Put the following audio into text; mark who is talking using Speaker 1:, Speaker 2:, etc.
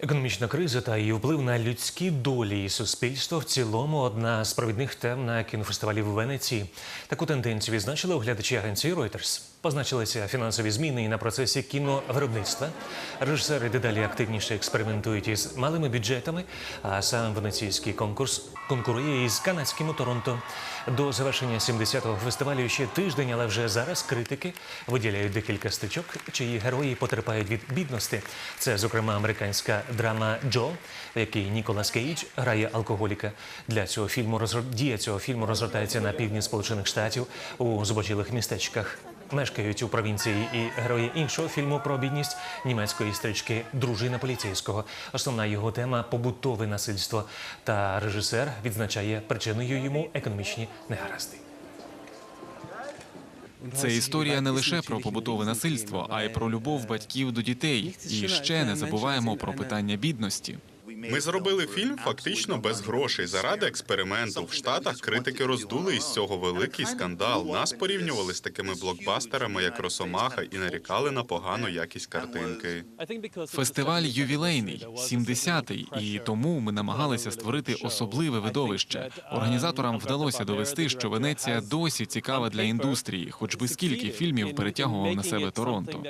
Speaker 1: Економічна криза та її вплив на людські долі і суспільство в цілому одна з провідних тем на кінофестивалі в Венеції. Таку тенденцію відзначили оглядачі агенції Reuters. Позначилися фінансові зміни і на процесі кіновиробництва. Режисери дедалі активніше експериментують із малими бюджетами, а сам венеційський конкурс конкурує із канадським у Торонто. До завершення 70-го фестивалю ще тиждень, але вже зараз критики виділяють декілька стичок, чиї герої потерпають від бідності. Це, зокрема, американська драма Джо, в якій Ніколас Кейдж грає алкоголіка. Для цього фільму дія цього фільму розгортається на півдні Сполучених Штатів у збочилих містечках. Мешкають у провінції і герої іншого фільму про бідність німецької стрічки Дружина поліцейського. Основна його тема побутове насильство. Та режисер відзначає причиною йому економічні негаразди.
Speaker 2: Це історія не лише про побутове насильство, а й про любов батьків до дітей. І ще не забуваємо про питання бідності.
Speaker 3: Ми зробили фільм фактично без грошей заради експерименту. В Штатах критики роздули із цього великий скандал. Нас порівнювали з такими блокбастерами, як Росомаха, і нарікали на погану якість картинки.
Speaker 2: Фестиваль ювілейний, 70-й, і тому ми намагалися створити особливе видовище. Організаторам вдалося довести, що Венеція досі цікава для індустрії, хоч би скільки фільмів перетягував на себе Торонто.